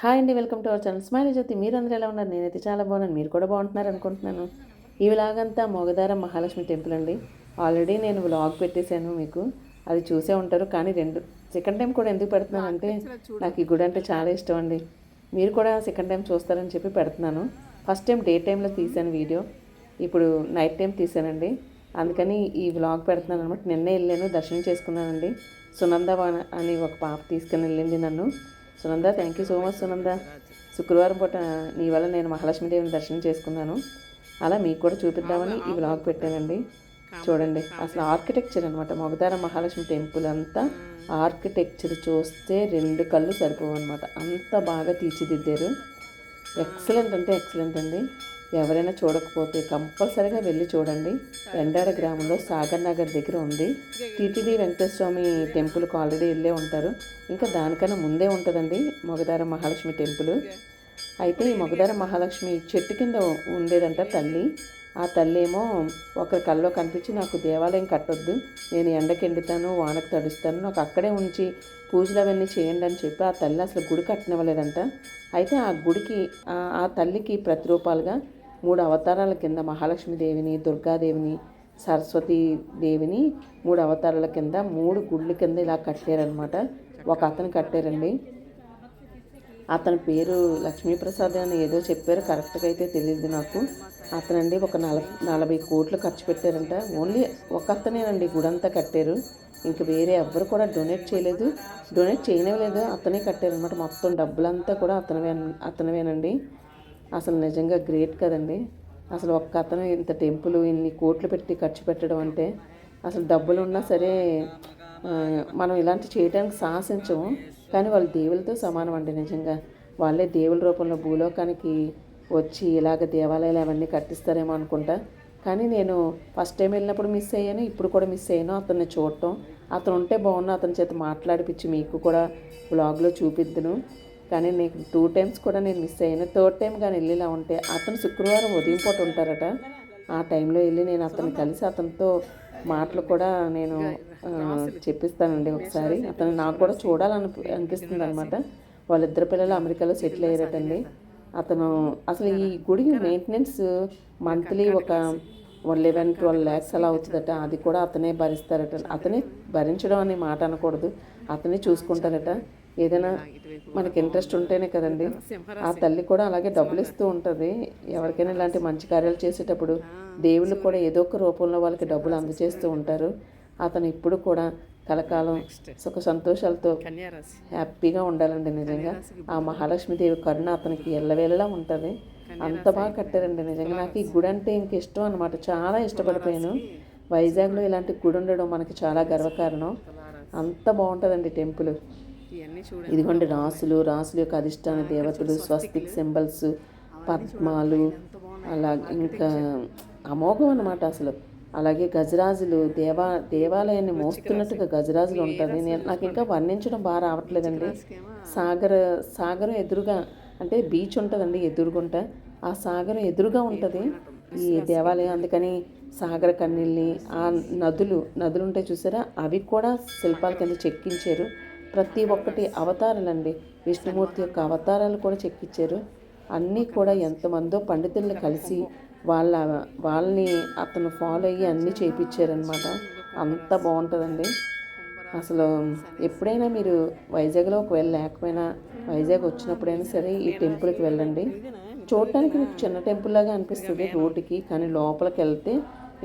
Hi అండి welcome to our channel. Smile Jyothi మీరందరూ ఎలా ఉన్నారు? నేనైతే చాలా బాగున్నాను. మీరు కూడా బాగుంటున్నారు అనుకుంటున్నాను. ఈ వ్లాగంతా మొగదారం మహాలక్ష్మి టెంపుల్ అండి. ఆల్రెడీ నేను వ్లాగ్ పెట్టేశాను మీకు. అది చూసే ఉంటారు కానీ రెండు సెకండ్ టైం కూడా ఎందుకు పెడుతున్నానంటే నాకు ఈ గుడి అంటే చాలా ఇష్టం అండి. మీరు కూడా సెకండ్ టైం చూస్తారని చెప్పి పెడుతున్నాను. ఫస్ట్ టైం డే టైంలో తీశాను వీడియో. ఇప్పుడు నైట్ టైం తీశానండి. అందుకని ఈ వ్లాగ్ పెడుతున్నాను అనమాట. నిన్నే వెళ్ళాను దర్శనం చేసుకున్నానండి. సునంద అని ఒక పాప తీసుకుని వెళ్ళింది నన్ను. Sunanda thank you so much Sunanda. శుక్రవారం పూట నీ వల్ల నేను మహాలక్ష్మీదేవిని దర్శనం చేసుకున్నాను. అలా మీకు కూడా చూపిద్దామని ఈ వ్లాగ్ పెట్టానండి. చూడండి అసలు ఆర్కిటెక్చర్ అనమాట మొగదార మహాలక్ష్మి టెంపుల్ అంతా ఆర్కిటెక్చర్ చూస్తే రెండు కళ్ళు సరిపోవు అనమాట అంత బాగా తీర్చిదిద్దారు. ఎక్సలెంట్ అంటే ఎక్సలెంట్ అండి. ఎవరైనా చూడకపోతే కంపల్సరీగా వెళ్ళి చూడండి. ఎండాడ గ్రామంలో సాగర్ నగర్ దగ్గర ఉంది. టీటీడీ వెంకటస్వామి టెంపుల్కి ఆల్రెడీ వెళ్ళే ఉంటారు. ఇంకా దానికన్నా ముందే ఉంటుందండి మొగదార మహాలక్ష్మి టెంపుల్. అయితే ఈ మొగదార మహాలక్ష్మి చెట్టు కింద ఉండేదంట తల్లి. ఆ తల్లి ఏమో ఒకరి కల్లో కనిపించి నాకు దేవాలయం కట్టొద్దు. నేను ఎండకి ఎండుతాను వానకు తడుస్తాను నాకు అక్కడే ఉంచి పూజలు అవన్నీ చేయండి అని చెప్పి ఆ తల్లి అసలు గుడి కట్టనివ్వలేదంట. అయితే ఆ గుడికి ఆ తల్లికి ప్రతిరూపాలుగా మూడు అవతారాల కింద మహాలక్ష్మీదేవిని దుర్గాదేవిని సరస్వతి దేవిని మూడు అవతారాల కింద మూడు గుడ్ల కింద ఇలా కట్టారనమాట ఒక అతను కట్టారండి. అతని పేరు లక్ష్మీప్రసాద్ అని ఏదో చెప్పారు. కరెక్ట్గా అయితే తెలియదు నాకు. అతనండి ఒక నలభై నలభై కోట్లు ఖర్చు పెట్టారంట. ఓన్లీ ఒక అతనేనండి గుడంతా కట్టారు. ఇంక వేరే ఎవ్వరు కూడా డొనేట్ చేయలేదు. డొనేట్ చేయనే లేదు. అతనే కట్టారనమాట మొత్తం డబ్బులంతా కూడా అతనివే అతనివేనండి. అసలు నిజంగా గ్రేట్ కదండి. అసలు ఒక్క అతను ఇంత టెంపుల్ ఇన్ని కోట్లు పెట్టి ఖర్చు పెట్టడం అంటే అసలు డబ్బులు ఉన్నా సరే మనం ఇలాంటి చేయడానికి సాహసించము కానీ వాళ్ళు దేవులతో సమానం అండి నిజంగా. వాళ్ళే దేవుల రూపంలో భూలోకానికి వచ్చి ఇలాగ దేవాలయాలు అవన్నీ కట్టిస్తారేమో అనుకుంటా. కానీ నేను ఫస్ట్ టైం వెళ్ళినప్పుడు మిస్ అయ్యాను ఇప్పుడు కూడా మిస్ అయ్యాను. అతన్ని చూడటం అతను ఉంటే బాగున్నా అతని చేత మాట్లాడిపించి మీకు కూడా బ్లాగ్లో చూపిద్దును. కానీ నీకు టూ టైమ్స్ కూడా నేను మిస్ అయ్యాను. థర్డ్ టైం కానీ వెళ్ళిలా ఉంటే అతను శుక్రవారం ఉదయం పూట ఉంటారట. ఆ టైంలో వెళ్ళి నేను అతను కలిసి అతనితో మాటలు కూడా నేను చెప్పిస్తానండి ఒకసారి. అతను నాకు కూడా చూడాలని అనిపిస్తుంది అనమాట వాళ్ళిద్దరు పిల్లలు అమెరికాలో సెటిల్ అయ్యారటండి. అతను అసలు ఈ గుడి మెయింటెనెన్స్ మంత్లీ ఒక లెవెన్ ట్వెల్వ్ ల్యాక్స్ అలా అవుతుందట. అది కూడా అతనే భరిస్తారట. అతనే భరించడం అనే మాట అనకూడదు. అతనే చూసుకుంటారట. ఏదైనా మనకి ఇంట్రెస్ట్ ఉంటేనే కదండి. ఆ తల్లి కూడా అలాగే డబ్బులు ఇస్తూ ఉంటుంది. ఎవరికైనా ఇలాంటి మంచి కార్యాలు చేసేటప్పుడు దేవుళ్ళు కూడా ఏదో ఒక రూపంలో వాళ్ళకి డబ్బులు అందజేస్తూ ఉంటారు. అతను ఇప్పుడు కూడా కలకాలం సుఖ సంతోషాలతో హ్యాపీగా ఉండాలండి నిజంగా. ఆ మహాలక్ష్మీదేవి కరుణ అతనికి ఎల్లవేళలా ఉంటుంది. అంత బాగా కట్టారండి నిజంగా. నాకు ఈ గుడి అంటే ఇంక ఇష్టం అనమాట చాలా ఇష్టపడిపోయాను. వైజాగ్లో ఇలాంటి గుడి ఉండడం మనకి చాలా గర్వకారణం. అంత బాగుంటుందండి టెంపుల్. ఇదిగోండి రాసులు రాసుల యొక్క అధిష్టాన దేవతలు స్వస్తిక్ సింబల్స్ పద్మాలు అలా ఇంకా అమోఘం అన్నమాట అసలు. అలాగే గజరాజులు దేవా దేవాలయాన్ని మోస్తున్నట్టుగా గజరాజులు ఉంటుంది నేను నాకు ఇంకా వర్ణించడం బాగా రావట్లేదండి. సాగర్ సాగరం ఎదురుగా అంటే బీచ్ ఉంటుందండి ఎదురుగుంట. ఆ సాగరం ఎదురుగా ఉంటుంది. ఈ దేవాలయం అందుకని సాగర కన్నీళ్ళని ఆ నదులు నదులు ఉంటాయి చూసారా? అవి కూడా శిల్పాల కింద చెక్కించారు. ప్రతి ఒక్కటి అవతారాలండి. విష్ణుమూర్తి యొక్క అవతారాలు కూడా చెక్కిచ్చారు అన్నీ కూడా ఎంతమందో పండితుల్ని కలిసి వాళ్ళ వాళ్ళని అతను ఫాలో అయ్యి అన్నీ చేయించారనమాట అంత బాగుంటుందండి. అసలు ఎప్పుడైనా మీరు వైజాగ్లో ఒకవేళ లేకపోయినా వైజాగ్ వచ్చినప్పుడైనా సరే ఈ టెంపుల్కి వెళ్ళండి. చూడటానికి మీకు చిన్న టెంపుల్ లాగా అనిపిస్తుంది రోడ్డుకి కానీ లోపలికి వెళ్తే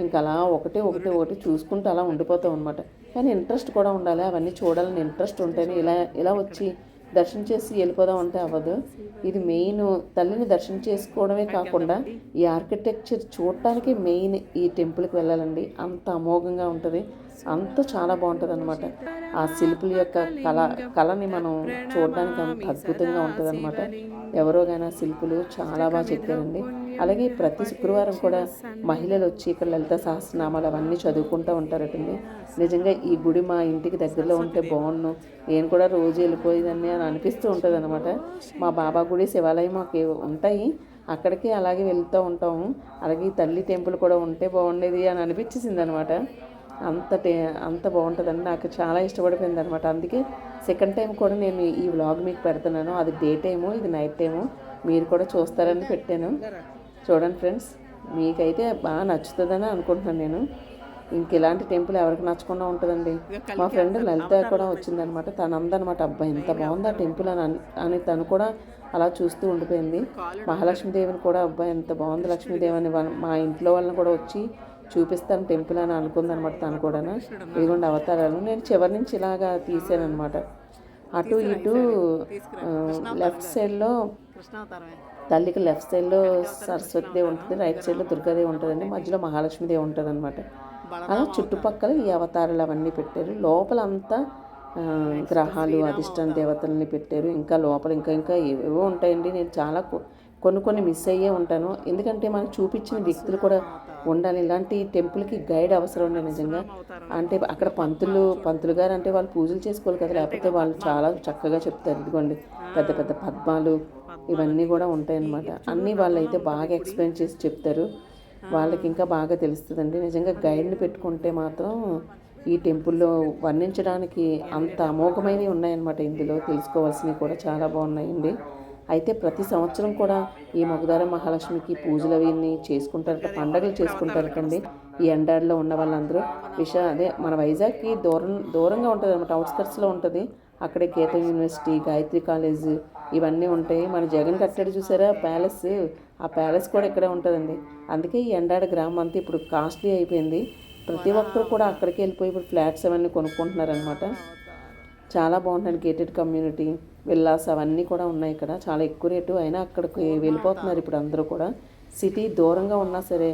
ఇంకా అలా ఒకటి ఒకటి ఒకటి చూసుకుంటూ అలా ఉండిపోతాం అనమాట కానీ ఇంట్రెస్ట్ కూడా ఉండాలి. అవన్నీ చూడాలని ఇంట్రెస్ట్ ఉంటేనే ఇలా ఇలా వచ్చి దర్శనం చేసి వెళ్ళిపోదాం అంటే అవ్వదు. ఇది మెయిన్ తల్లిని దర్శనం చేసుకోవడమే కాకుండా ఈ ఆర్కిటెక్చర్ చూడటానికి మెయిన్ ఈ టెంపుల్కి వెళ్ళాలండి. అంత అమోఘంగా ఉంటుంది. అంత చాలా బాగుంటుంది అనమాట ఆ శిల్పుల యొక్క కళ కళని మనం చూడడానికి అంత అద్భుతంగా ఉంటుంది అనమాట ఎవరో కానీ ఆ శిల్పులు చాలా బాగా చెక్కారండి అలాగే ప్రతి శుక్రవారం కూడా మహిళలు వచ్చి ఇక్కడ లలిత సహస్రనామాలు అవన్నీ చదువుకుంటూ ఉంటారటండి. నిజంగా ఈ గుడి మా ఇంటికి దగ్గరలో ఉంటే బాగుండు. నేను కూడా రోజు వెళ్ళిపోయేదాన్ని అని అనిపిస్తూ ఉంటుంది అనమాట మా బాబా గుడి శివాలయం మాకు ఉంటాయి. అక్కడికి అలాగే వెళ్తూ ఉంటాము. అలాగే తల్లి టెంపుల్ కూడా ఉంటే బాగుండేది అని అనిపించేసింది అనమాట అంత టే అంత బాగుంటుందండి. నాకు చాలా ఇష్టపడిపోయింది అనమాట అందుకే సెకండ్ టైం కూడా నేను ఈ వ్లాగ్ మీకు పెడుతున్నాను. అది డే టైము ఇది నైట్ టైము. మీరు కూడా చూస్తారని పెట్టాను. చూడండి ఫ్రెండ్స్ మీకైతే బాగా నచ్చుతుందని అనుకుంటున్నాను నేను. ఇంక ఇలాంటి టెంపుల్ ఎవరికి నచ్చకుండా ఉంటుందండి. మా ఫ్రెండ్ లలిత కూడా వచ్చిందనమాట. తను అందనమాట అబ్బాయి ఎంత బాగుంది ఆ టెంపుల్ అని అన్- అని తను కూడా అలా చూస్తూ ఉండిపోయింది. మహాలక్ష్మీదేవిని కూడా అబ్బాయి ఎంత బాగుంది లక్ష్మీదేవిని వాళ్ళ- మా ఇంట్లో వాళ్ళని కూడా వచ్చి చూపిస్తాను టెంపుల్ అని అనుకుందనమాట తను కూడా ఇదిగోండి అవతారాలు. నేను చివరి నుంచి ఇలాగా తీసాను అనమాట అటు ఇటు లెఫ్ట్ సైడ్లో తల్లికి లెఫ్ట్ సైడ్లో సరస్వతిదేవి ఉంటుంది రైట్ సైడ్లో దుర్గాదేవి ఉంటుందండి మధ్యలో మహాలక్ష్మీదేవి ఉంటుంది అనమాట అలా చుట్టుపక్కల ఈ అవతారాలు అవన్నీ పెట్టారు. లోపల అంతా ఆ, గ్రహాలు అధిష్టాన దేవతల్ని పెట్టారు. ఇంకా లోపల ఇంకా ఇంకా ఏవేవో ఉంటాయండి. నేను చాలా కొన్ని కొన్ని మిస్ అయ్యే ఉంటాను. ఎందుకంటే మనకు చూపించిన వ్యక్తులు కూడా ఉండాలి. ఇలాంటి టెంపుల్కి గైడ్ అవసరం ఉండే నిజంగా. అంటే అక్కడ పంతులు పంతులు గారు అంటే వాళ్ళు పూజలు చేసుకోవాలి కదా లేకపోతే వాళ్ళు చాలా చక్కగా చెప్తారు. ఇదిగోండి పెద్ద పెద్ద పద్మాలు ఇవన్నీ కూడా ఉంటాయన్నమాట. అన్నీ వాళ్ళు అయితే బాగా ఎక్స్ప్లెయిన్ చేసి చెప్తారు. వాళ్ళకి ఇంకా బాగా తెలుస్తుందండి. నిజంగా గైడ్ని పెట్టుకుంటే మాత్రం ఈ టెంపుల్లో వర్ణించడానికి అంత అమోఘమైనవి ఉన్నాయన్నమాట ఇందులో. తెలుసుకోవాల్సినవి కూడా చాలా బాగున్నాయండి. అయితే ప్రతి సంవత్సరం కూడా ఈ మొగదార మహాలక్ష్మికి పూజలు అవన్నీ చేసుకుంటారట పండగలు చేసుకుంటారటండి. ఈ ఎండాడిలో ఉన్న వాళ్ళందరూ. విష అదే మన వైజాగ్కి దూరం దూరంగా ఉంటుంది అనమాట అవుట్స్కట్స్లో ఉంటుంది. అక్కడే గీత యూనివర్సిటీ గాయత్రి కాలేజ్ ఇవన్నీ ఉంటాయి. మన జగన్ కట్టాడు చూసారా? ప్యాలెస్. ఆ ప్యాలెస్ కూడా ఇక్కడే ఉంటుందండి. అందుకే ఈ ఎండాడ గ్రామం అంతా ఇప్పుడు కాస్ట్లీ అయిపోయింది. ప్రతి ఒక్కరు కూడా అక్కడికి వెళ్ళిపోయి ఇప్పుడు ఫ్లాట్స్ అవన్నీ కొనుక్కుంటున్నారనమాట చాలా బాగుంటుంది గేటెడ్ కమ్యూనిటీ విల్లాస్ అవన్నీ కూడా ఉన్నాయి ఇక్కడ. చాలా ఎక్కువ రేటు అయినా అక్కడికి వెళ్ళిపోతున్నారు ఇప్పుడు అందరూ కూడా. సిటీ దూరంగా ఉన్నా సరే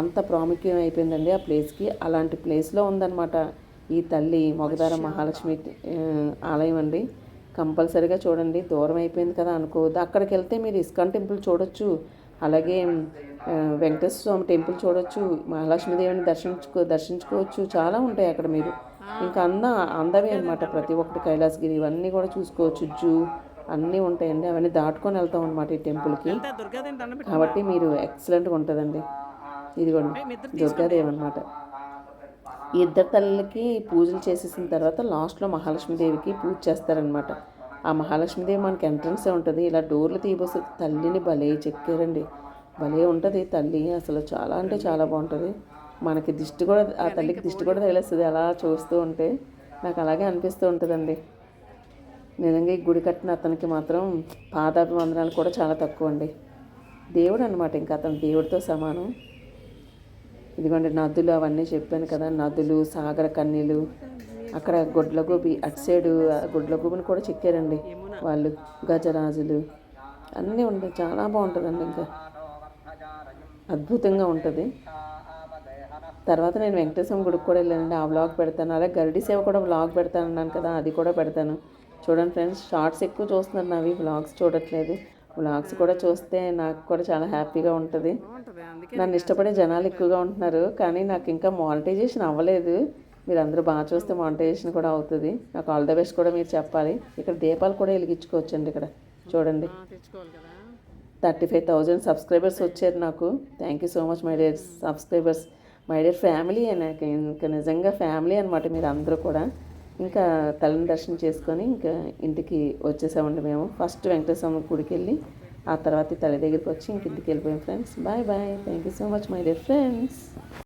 అంత ప్రాముఖ్యం అయిపోయిందండి ఆ ప్లేస్కి. అలాంటి ప్లేస్లో ఉందన్నమాట. ఈ తల్లి మొగదార మహాలక్ష్మి ఆలయం అండి. కంపల్సరీగా చూడండి. దూరం అయిపోయింది కదా అనుకోవద్దు. అక్కడికి వెళ్తే మీరు ఇస్కాన్ టెంపుల్ చూడొచ్చు. అలాగే వెంకటేశ్వర స్వామి టెంపుల్ చూడొచ్చు. మహాలక్ష్మీదేవిని దర్శించుకో దర్శించుకోవచ్చు. చాలా ఉంటాయి అక్కడ మీరు. ఇంకా అంద అందమే అనమాట ప్రతి ఒక్కటి కైలాసగిరి ఇవన్నీ కూడా చూసుకోవచ్చు. జూ అన్నీ ఉంటాయండి. అవన్నీ దాటుకొని వెళ్తాం అనమాట ఈ టెంపుల్కి. కాబట్టి మీరు ఎక్సలెంట్గా ఉంటుందండి. ఇదిగోండి. దుర్గాదేవి అనమాట ఈ ఇద్దరు తల్లికి పూజలు చేసేసిన తర్వాత లాస్ట్లో మహాలక్ష్మీదేవికి పూజ చేస్తారనమాట ఆ మహాలక్ష్మీదేవి మనకి ఎంట్రన్సే ఉంటుంది. ఇలా డోర్లు తీయబోసి తల్లిని భలే చెక్కారండి. భలే ఉంటుంది తల్లి. అసలు చాలా అంటే చాలా బాగుంటుంది. మనకి దిష్టి కూడా ఆ తల్లికి దిష్టి కూడా తగిలేస్తుంది. అలా చూస్తూ ఉంటే నాకు అలాగే అనిపిస్తూ ఉంటుందండి. నిజంగా ఈ గుడి కట్టిన అతనికి మాత్రం పాదాభివందనాలు కూడా చాలా తక్కువ అండి దేవుడు అనమాట ఇంకా అతను. దేవుడితో సమానం. ఇదిగోండి నదులు అవన్నీ చెప్పాను కదా నదులు సాగర కన్నీలు అక్కడ గుడ్ల గోబి అటు సైడు గుడ్ల గోబిని కూడా చెక్కారండి వాళ్ళు గజరాజులు. అన్నీ ఉంటాయి చాలా బాగుంటుందండి ఇంకా. అద్భుతంగా ఉంటుంది. తర్వాత నేను వెంకటేశ్వర గుడికి కూడా వెళ్ళానండి ఆ వ్లాగ్ పెడతాను. అలాగే గరిడి సేవ కూడా వ్లాగ్ పెడతాను అన్నాను కదా అది కూడా పెడతాను. చూడండి ఫ్రెండ్స్ షార్ట్స్ ఎక్కువ చూస్తున్నారు నావి వ్లాగ్స్ చూడట్లేదు. వ్లాగ్స్ కూడా చూస్తే నాకు కూడా చాలా హ్యాపీగా ఉంటుంది నన్ను ఇష్టపడే జనాలు ఎక్కువగా ఉంటున్నారు కానీ నాకు ఇంకా మానిటైజేషన్ అవ్వలేదు మీరు అందరూ బాగా చూస్తే మానిటైజేషన్ కూడా అవుతుంది నాకు ఆల్ ద బెస్ట్ కూడా మీరు చెప్పాలి ఇక్కడ దీపాలు కూడా వెలిగించుకోవచ్చండి ఇక్కడ చూడండి థర్టీ ఫైవ్ థౌజండ్ సబ్స్క్రైబర్స్ వచ్చారు నాకు thank you so much my dear subscribers my dear family నాకు ఇంకా నిజంగా ఫ్యామిలీ అనమాట మీరు అందరూ కూడా ఇంకా తలని దర్శనం చేసుకొని ఇంకా ఇంటికి వచ్చేసామండి మేము. ఫస్ట్ వెంకటేశ్వర గుడికి వెళ్ళి ఆ తర్వాత తల తల్లి దగ్గరికి వచ్చి ఇంక ఇంటికి వెళ్ళిపోయాం friends. Bye bye. Thank you so much my dear friends